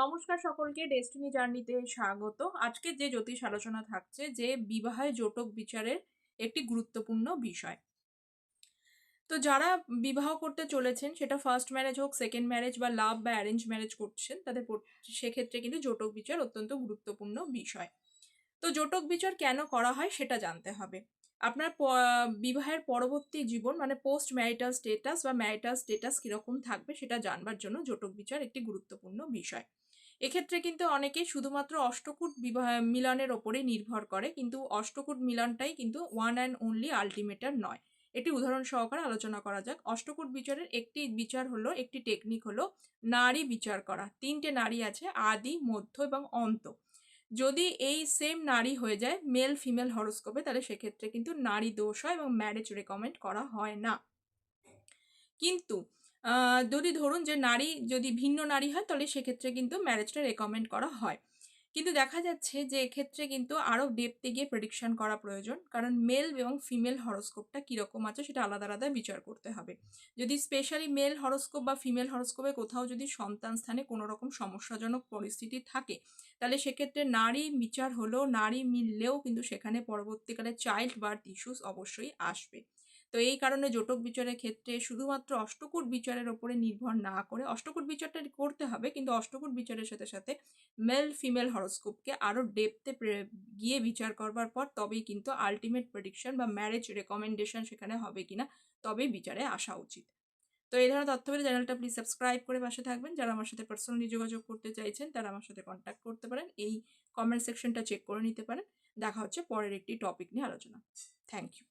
নমস্কার সকলকে ডেস্টিনি জার্নিতে স্বাগত। আজকে যে জ্যোতিষ আলোচনা থাকছে, যে বিবাহে জটক বিচারের একটি গুরুত্বপূর্ণ বিষয়। তো যারা বিবাহ করতে চলেছেন, সেটা ফার্স্ট ম্যারেজ হোক সেকেন্ড ম্যারেজ বা লাভ বা অ্যারেঞ্জ ম্যারেজ করছেন, তাদের সেক্ষেত্রে কিন্তু জটক বিচার অত্যন্ত গুরুত্বপূর্ণ বিষয়। তো জটক বিচার কেন করা হয়, সেটা জানতে হবে। আপনার বিবাহের পরবর্তী জীবন মানে পোস্ট ম্যারিটাল স্টেটাস বা ম্যারিটাল স্টেটাস কীরকম থাকবে, সেটা জানবার জন্য জটক বিচার একটি গুরুত্বপূর্ণ বিষয়। এক্ষেত্রে কিন্তু অনেকেই শুধুমাত্র অষ্টকূট মিলনের ওপরেই নির্ভর করে। কিন্তু অষ্টকূট মিলনটাই কিন্তু ওয়ান অ্যান্ড অনলি আলটিমেটার নয়। এটি উদাহরণ সহকারে আলোচনা করা যাক। অষ্টকূট বিচারের একটি বিচার হলো, একটি টেকনিক হলো নারী বিচার করা। তিনটে নারী আছে, আদি, মধ্য এবং অন্ত। যদি এই সেম নারী হয়ে যায় মেল ফিমেল হরোস্কোপে তাহলে সেক্ষেত্রে কিন্তু নারী দোষ হয় এবং ম্যারেজ রেকমেন্ড করা হয় না। কিন্তু যদি ধরুন যে নারী যদি ভিন্ন নারী হয়, তাহলে সেক্ষেত্রে কিন্তু ম্যারেজটা রেকমেন্ড করা হয়। কিন্তু দেখা যাচ্ছে যে এক্ষেত্রে কিন্তু আরও ডেপতে গিয়ে প্রেডিকশন করা প্রয়োজন। কারণ মেল এবং ফিমেল হরোস্কোপটা কীরকম আছে, সেটা আলাদা আলাদা বিচার করতে হবে। যদি স্পেশালি মেল হরোস্কোপ বা ফিমেল হরোস্কোপে কোথাও যদি সন্তান স্থানে কোনো রকম সমস্যাজনক পরিস্থিতি থাকে, তাহলে সেক্ষেত্রে নারী বিচার হলেও, নারী মিললেও কিন্তু সেখানে পরবর্তীকালে চাইল্ড বার্থ ইস্যুস অবশ্যই আসবে। তো এই কারণে জোটক বিচারের ক্ষেত্রে শুধুমাত্র অষ্টকূট বিচারের ওপরে নির্ভর না করে অষ্টকূট বিচারটা করতে হবে, কিন্তু অষ্টকূট বিচারের সাথে সাথে মেল ফিমেল হরোস্কোপকে আরও ডেপতে গিয়ে বিচার করবার পর তবেই কিন্তু আলটিমেট প্রেডিকশন বা ম্যারেজ রেকমেন্ডেশন সেখানে হবে কিনা তবেই বিচারে আসা উচিত। তো এই ধরনের তথ্য পেলে চ্যানেলটা প্লিজ সাবস্ক্রাইব করে পাশে থাকবেন। যারা আমার সাথে পার্সোনালি যোগাযোগ করতে চাইছেন, তারা আমার সাথে কন্ট্যাক্ট করতে পারেন। এই কমেন্ট সেকশনটা চেক করে নিতে পারেন। দেখা হচ্ছে পরের একটি টপিক নিয়ে আলোচনা। Thank you